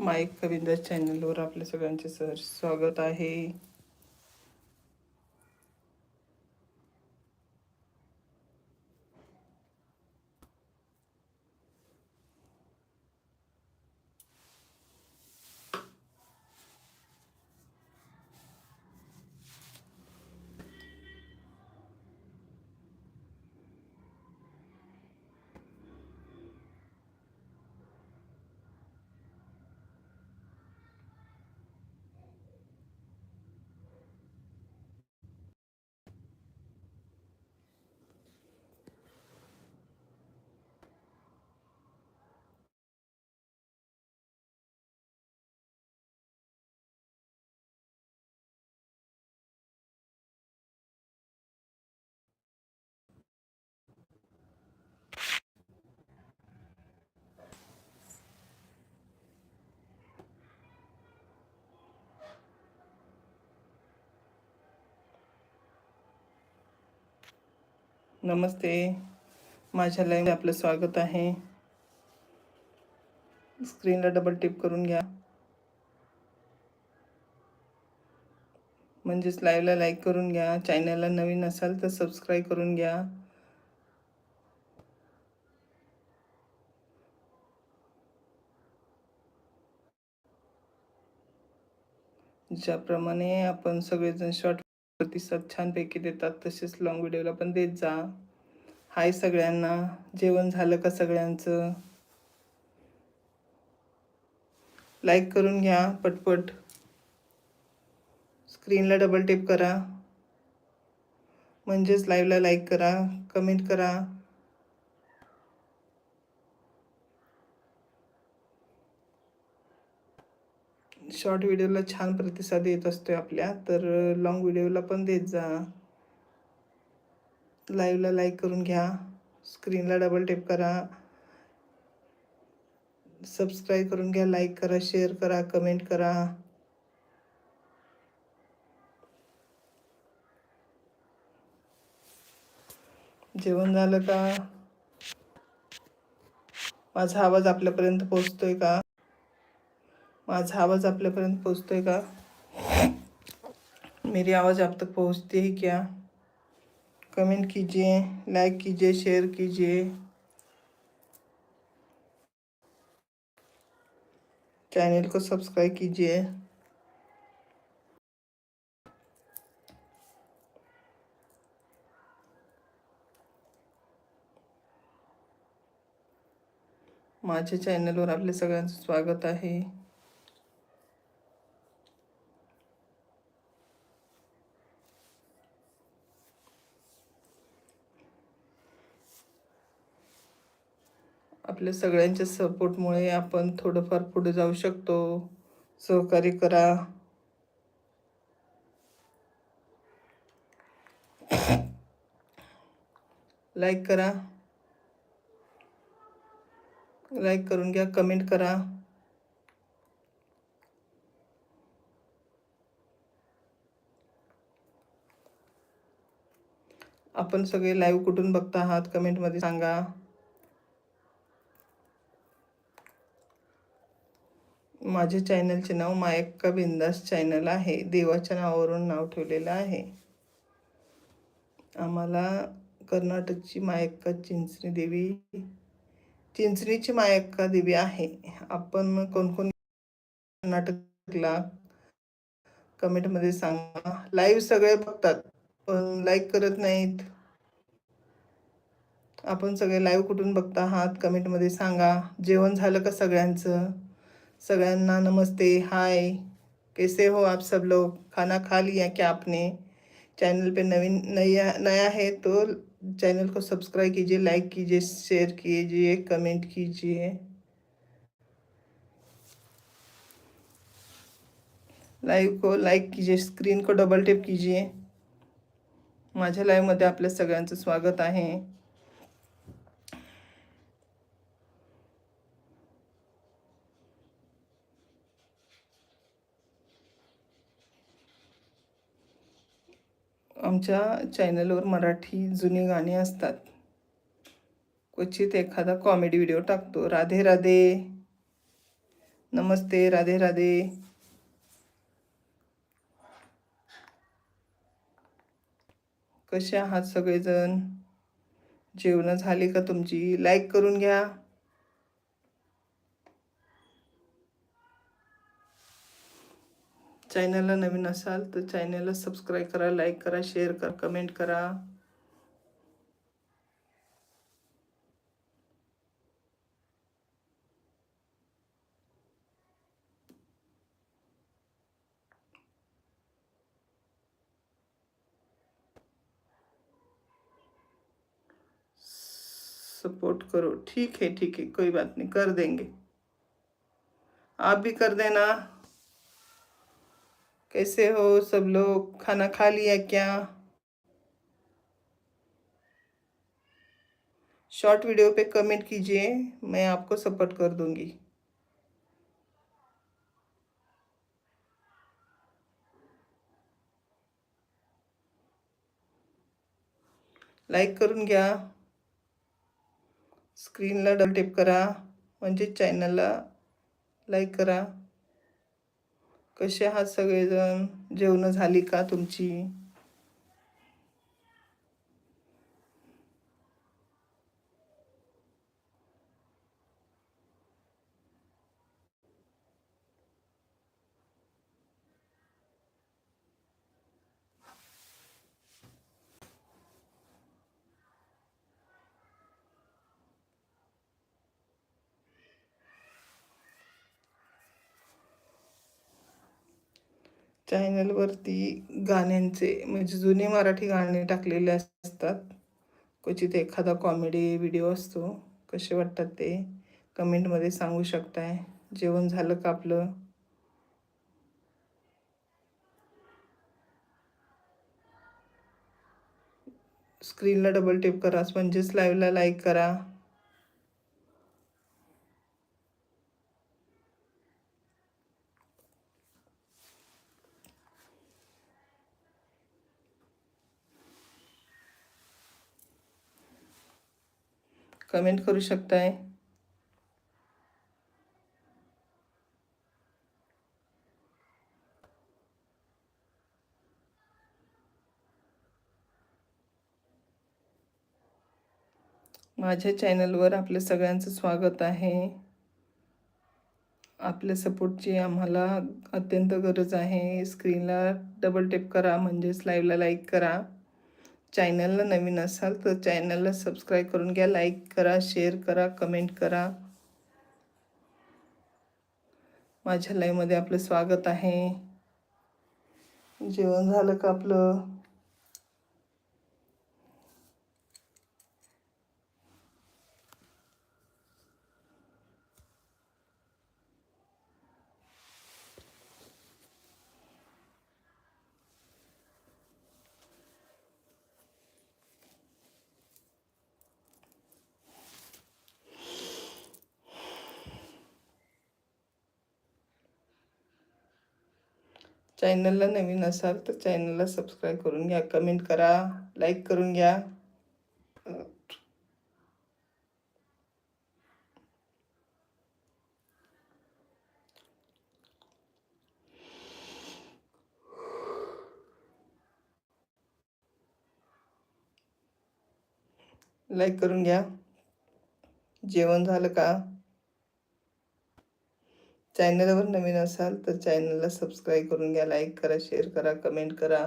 Mic कविंदा चॅनलवर आपल्या सगळ्यांचे सर स्वागत आहे. नमस्ते. माझ्या लाईव्ह आपलं स्वागत आहे. स्क्रीनला डबल टिप करून घ्या. म्हणजेच लाईव्हला लाईक करून घ्या. चॅनलला नवीन असाल तर सबस्क्राईब करून घ्या. ज्याप्रमाणे आपण सगळेजण शॉर्ट प्रतिसाद छानपैकी देतात तसेच लॉंग व्हिडिओला पण देत जा. हाय सगळ्यांना. जेवण झालं का सगळ्यांचं? लाईक करून घ्या पटपट. स्क्रीनला डबल टेप करा. म्हणजेच लाईव्हला लाईक करा कमेंट करा. शॉर्ट व्हिडिओला छान प्रतिसाद येत असतोय आपल्या. तर लॉंग व्हिडिओला पण देत जा. लाईव्हला लाईक करून घ्या. स्क्रीनला डबल टेप करा. सबस्क्राईब करून घ्या लाईक करा शेअर करा कमेंट करा. जेवण झालं का? माझा आवाज आपल्यापर्यंत पोचतोय का? माझा आवाज आपल्यापर्यंत पोहोचतोय का? मेरी आवाज़ आप तक पहुंचती है क्या? कमेंट कीजिए लाइक कीजिए शेयर कीजिए. चैनल को सब्सक्राइब कीजिए. माझ्या चॅनलवर आपले सगळ्यांचं स्वागत आहे. आपल्या सगळ्यांच्या सपोर्टमुळे आपण थोडंफार पुढे जाऊ शकतो. सहकार्य करा. लाईक करा. लाईक करून घ्या कमेंट करा. आपण सगळे लाईव्ह कुठून बघता आहात? कमेंटमध्ये सांगा. माझ्या चॅनलचे नाव मायक्का बिंदास चॅनल आहे. देवाच्या नावावरून नाव ठेवलेलं आहे. आम्हाला कर्नाटकची मायक्का चिंचणी देवी चिंचणीची मायक्का देवी आहे. आपण कोणकोण कर्नाटकला कमेंटमध्ये सांगा. लाईव्ह सगळे बघतात पण लाईक करत नाहीत. आपण सगळे लाईव्ह कुठून बघता आहात कमेंटमध्ये सांगा. जेवण झालं का सगळ्यांचं? सगळ्यांना नमस्ते, हाय. कैसे हो आप सब लोग? खाना खा लिया क्या आपने? चैनल पे नवीन, नया नया है तो चैनल को सब्सक्राइब कीजिए, लाइक कीजिए, शेयर कीजिए, कमेंट कीजिए। लाईव्ह को लाईक कीजिए, स्क्रीन को डबल टेप कीजिए। माझ्या लाईव्हमध्ये आपल्या सगळ्यांचं स्वागत आहे. आमच्या चॅनलवर मराठी जुनी गाणी असतात. क्वचित एखादा कॉमेडी व्हिडिओ टाकतो. राधे राधे. नमस्ते राधे राधे. कसे आहात सगळेजण? जेवणं झाली का तुमची? लाईक करून घ्या. चॅनलला नवीन असाल तर चॅनलला सबस्क्राईब करा लाईक करा शेअर करा कमेंट करा. सपोर्ट करो. ठीक है ठीक है. कोई बात नहीं. कर देंगे. आप भी कर देना. कैसे हो सब लोग? खाना खा लिया क्या? शॉर्ट वीडियो पे कमेंट कीजिए, मैं आपको सपोर्ट कर दूँगी। लाईक करून घ्या। स्क्रीनला डबल टेप करा, म्हणजे चॅनलला लाईक करा. कसे आहात सगळेजण? जेवणं झाली का तुमची? चॅनलवरती गाण्यांचे म्हणजे जुने मराठी गाणे टाकलेले असतात. क्वचित एखादा कॉमेडी व्हिडिओ असतो. कसे वाटतात ते कमेंटमध्ये सांगू शकताय. जेवण झालं का आपलं? स्क्रीनला डबल टेप करा. म्हणजेच लाईव्हला लाईक करा. कमेंट करू शकताय. माझ्या चॅनलवर आपलं सगळ्यांचं स्वागत आहे. आपल्या सपोर्टची आम्हाला अत्यंत गरज आहे. स्क्रीनला डबल टेप करा म्हणजेच लाईव्हला लाईक करा. चॅनलला नवीन असाल तर चॅनलला सबस्क्राईब करून घ्या लाईक करा शेअर करा कमेंट करा. माझ्या लाईव्हमध्ये आपलं स्वागत आहे. जेवण झालं का आपलं? चॅनलला नवीन असाल तर चॅनलला सबस्क्राईब करून घ्या कमेंट करा लाईक करून घ्या. लाईक करून घ्या. जेवण झालं का? चॅनलवर नवीन असाल तर चॅनलला सबस्क्राईब करून घ्या लाईक करा शेअर करा कमेंट करा.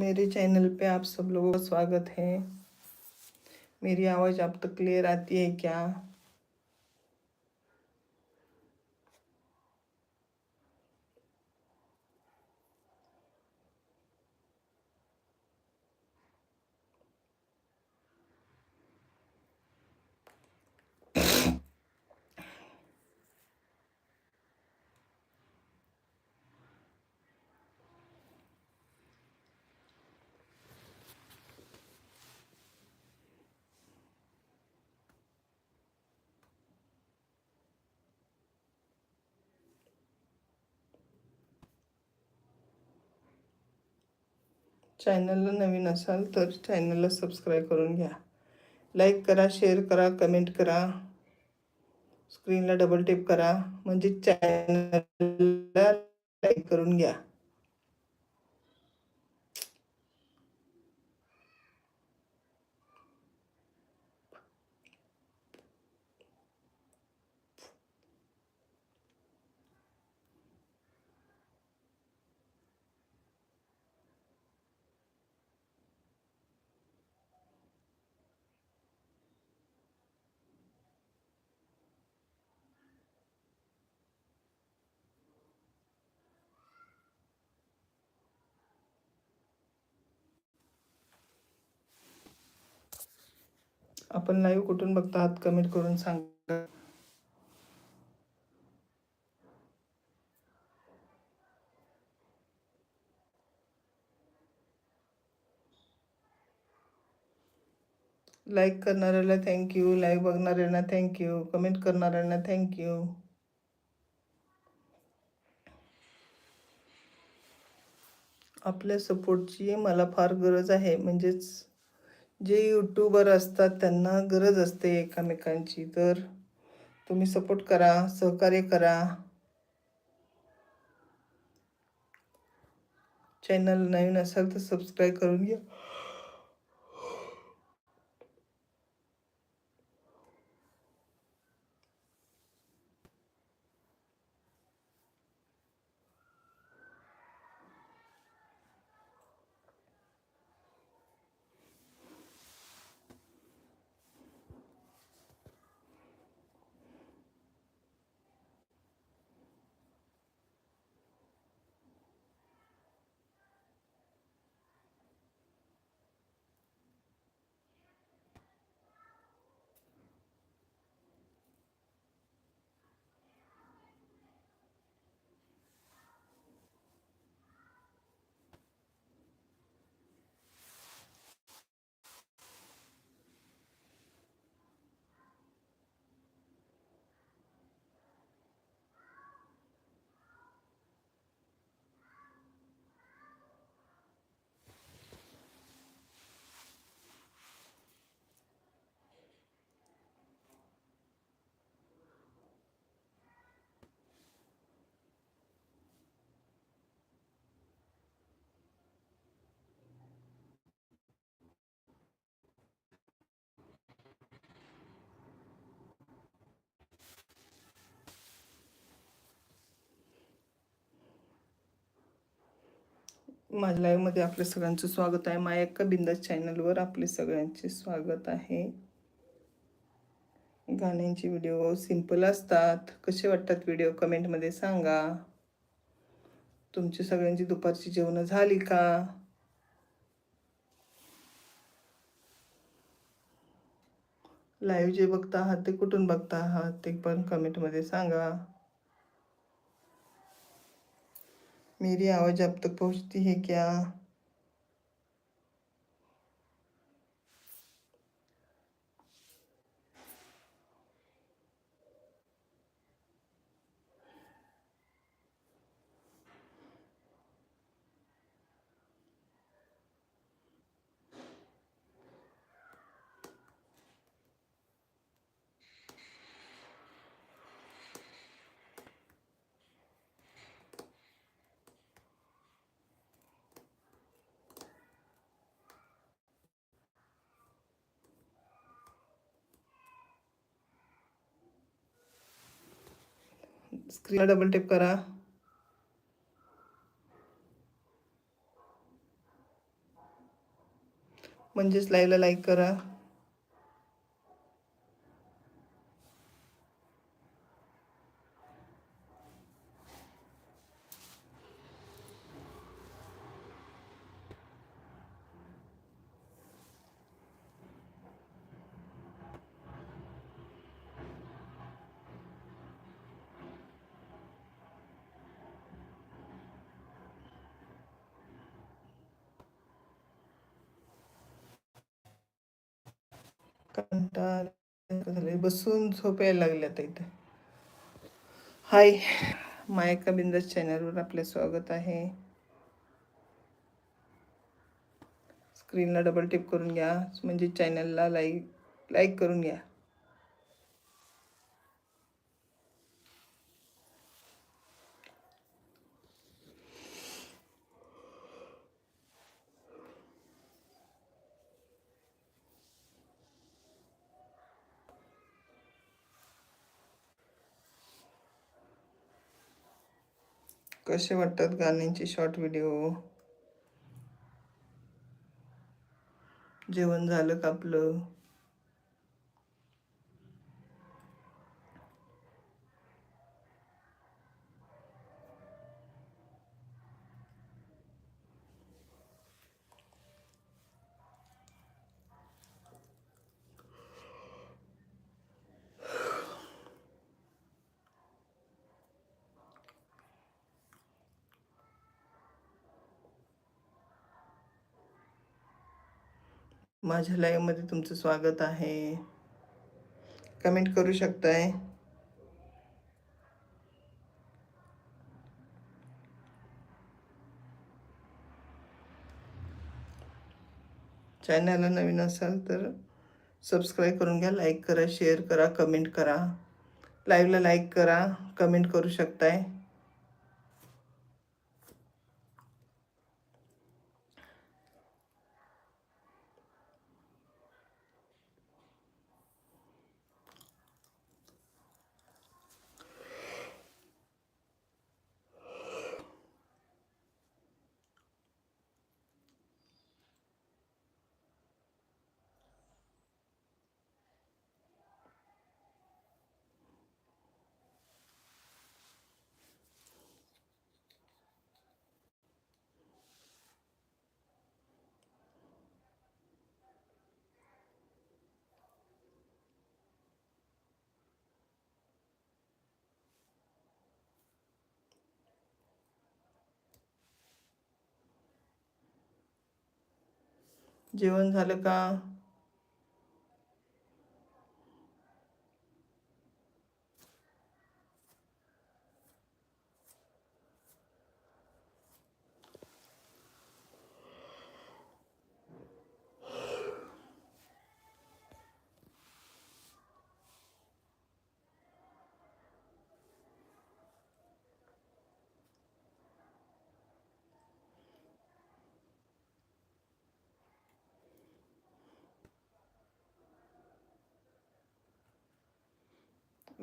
मेरे चैनल पे आप सब लोगों का स्वागत है। मेरी आवाज़ आप तक क्लियर आती है क्या? चॅनलला नवीन असाल तर चॅनलला सबस्क्राईब करून घ्या. लाईक करा शेअर करा कमेंट करा. स्क्रीनला डबल टेप करा. म्हणजे चॅनलला लाईक करून घ्या. आपण लाईव्ह कुठून बघता आहात कमेंट करून सांगा. लाईक करणाऱ्याला थँक्यू लाईव्ह बघणाऱ्यांना थँक्यू कमेंट करणाऱ्यांना थँक्यू आपल्या सपोर्टची मला फार गरज आहे म्हणजेच जे यूट्यूबर असतात त्यांना गरज असते एकामेकांची. तर तुम्ही सपोर्ट करा सहकार्य करा. चॅनल नवीन असाल तर सबस्क्राईब करून घ्या. माझ्या लाईव्हमध्ये आपल्या सगळ्यांचं स्वागत आहे. मायक्का बिंदास चॅनलवर आपले सगळ्यांचे स्वागत आहे. गाण्यांचे व्हिडिओ सिंपल असतात. कसे वाटतात व्हिडिओ कमेंटमध्ये सांगा. तुमची सगळ्यांची दुपारची जेवणं झाली का? लाईव्ह जे बघता आहात ते कुठून बघता आहात ते पण कमेंटमध्ये सांगा. मेरी आवाज़ अब तक पहुंचती है क्या? स्क्रीनला डबल टेप करा. म्हणजेच लाईव्हला लाईक करा. कंटाळा बसून झोप यायला लागली आता इथे. हाय. मायका बिंदास चॅनलवर आपले स्वागत आहे. स्क्रीनला डबल टिप करून घ्या. म्हणजे चॅनलला लाईक लाईक करून घ्या. कसे वाटतात गाण्यांचे शॉर्ट व्हिडिओ जेवण झालं का आपलं? माझ्या लाईव्हमध्ये तुमचं स्वागत आहे. कमेंट करू शकताय. चॅनलला नवीन असाल तर सबस्क्राईब करून घ्या लाईक करा शेअर करा कमेंट करा. लाईव्हला लाईक करा कमेंट करू शकताय. जेवण झालं का?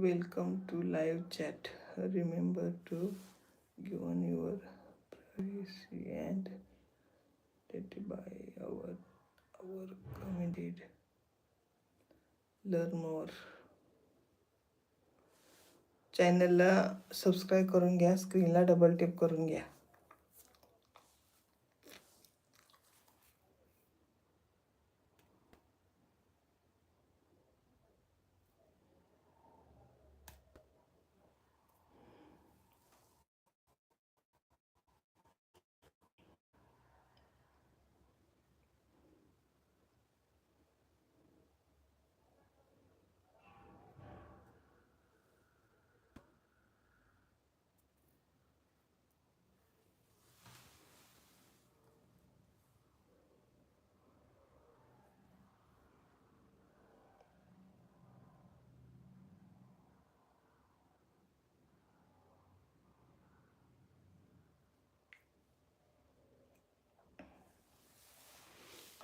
Welcome to live chat remember to given your price and that by our our comedy learn more चॅनलला सबस्क्राईब करून घ्या स्क्रीनला डबल टेप करून घ्या.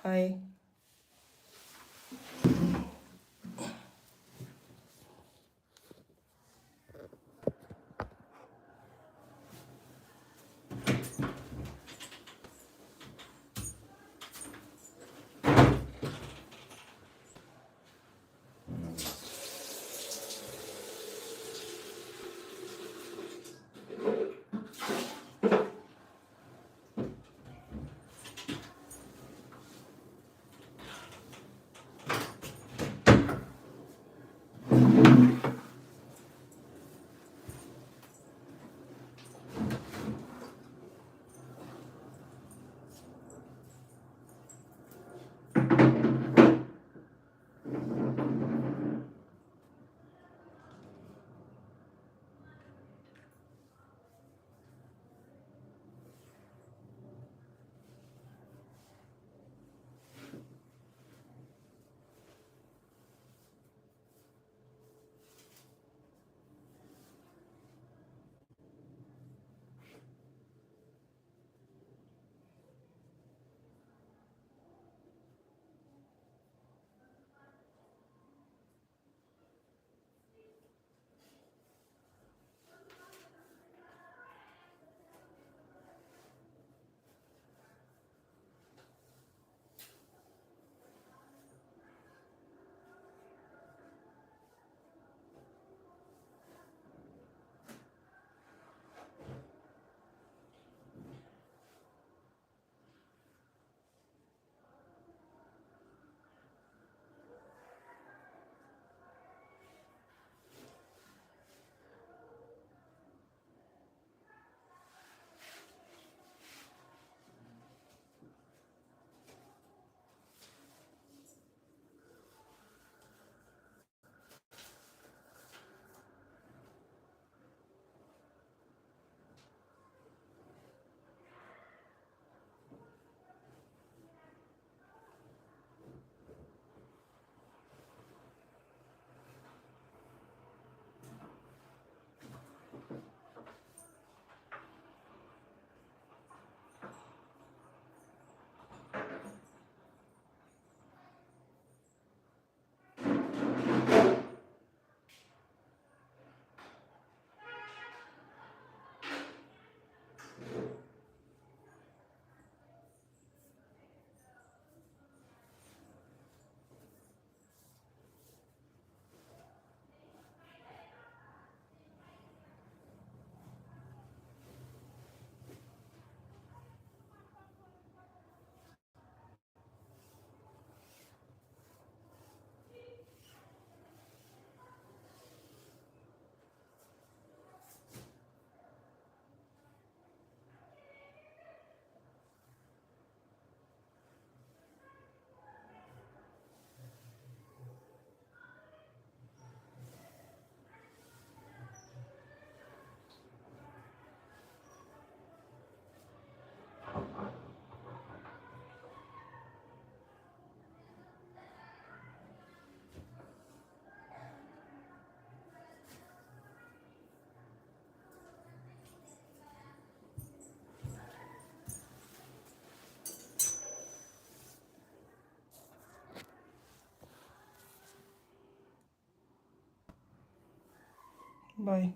Hi bye